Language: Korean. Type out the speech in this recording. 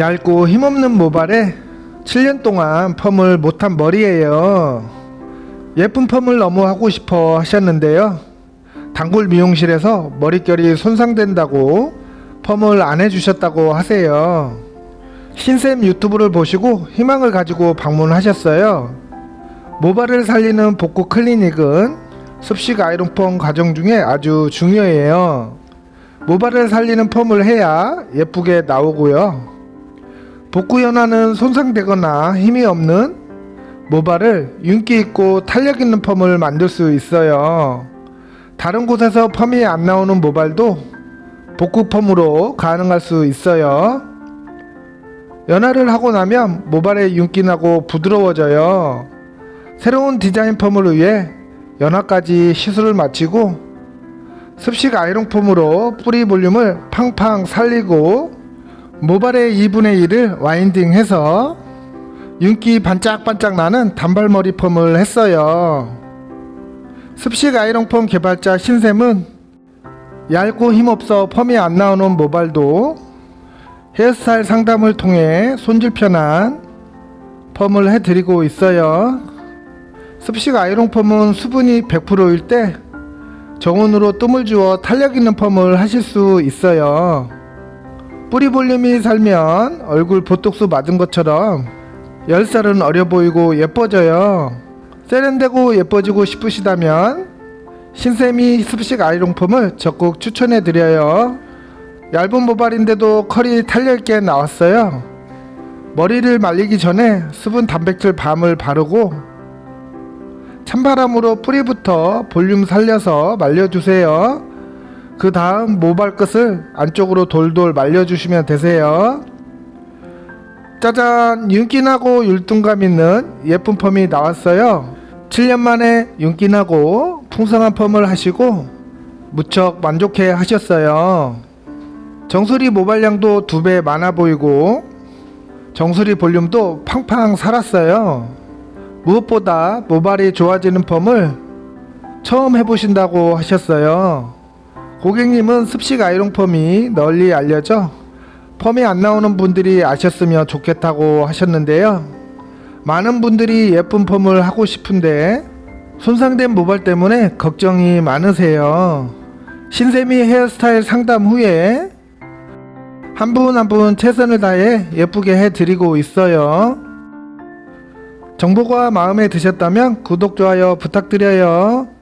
얇고 힘없는 모발에 7년 동안 펌을 못한 머리예요. 예쁜 펌을 너무 하고 싶어 하셨는데요. 단골 미용실에서 머릿결이 손상된다고 펌을 안 해주셨다고 하세요. 신쌤 유튜브를 보시고 희망을 가지고 방문하셨어요. 모발을 살리는 복구 클리닉은 습식 아이론 펌 과정 중에 아주 중요해요. 모발을 살리는 펌을 해야 예쁘게 나오고요. 복구 연화는 손상되거나 힘이 없는 모발을 윤기 있고 탄력 있는 펌을 만들 수 있어요. 다른 곳에서 펌이 안 나오는 모발도 복구 펌으로 가능할 수 있어요. 연화를 하고 나면 모발에 윤기 나고 부드러워져요. 새로운 디자인 펌을 위해 연화까지 시술을 마치고 습식 아이롱 펌으로 뿌리 볼륨을 팡팡 살리고 모발의 2분의 1을 와인딩해서 윤기 반짝반짝 나는 단발머리 펌을 했어요. 습식 아이롱 펌 개발자 신샘은 얇고 힘없어 펌이 안 나오는 모발도 헤어스타일 상담을 통해 손질 편한 펌을 해드리고 있어요. 습식 아이롱 펌은 수분이 100%일 때 정온으로 뜸을 주어 탄력 있는 펌을 하실 수 있어요. 뿌리 볼륨이 살면 얼굴 보톡스 맞은 것처럼 10살은 어려 보이고 예뻐져요. 세련되고 예뻐지고 싶으시다면 신세미 습식 아이롱 펌을 적극 추천해 드려요. 얇은 모발인데도 컬이 탄력있게 나왔어요. 머리를 말리기 전에 수분 단백질 밤을 바르고 찬바람으로 뿌리부터 볼륨 살려서 말려주세요. 그 다음 모발 끝을 안쪽으로 돌돌 말려주시면 되세요. 짜잔! 윤기나고 율동감 있는 예쁜 펌이 나왔어요. 7년 만에 윤기나고 풍성한 펌을 하시고 무척 만족해 하셨어요. 정수리 모발량도 두 배 많아 보이고 정수리 볼륨도 팡팡 살았어요. 무엇보다 모발이 좋아지는 펌을 처음 해보신다고 하셨어요. 고객님은 습식 아이롱 펌이 널리 알려져 펌이 안 나오는 분들이 아셨으면 좋겠다고 하셨는데요. 많은 분들이 예쁜 펌을 하고 싶은데 손상된 모발 때문에 걱정이 많으세요. 신세미 헤어스타일 상담 후에 한분한분 최선을 다해 예쁘게 해드리고 있어요. 정보가 마음에 드셨다면 구독, 좋아요 부탁드려요.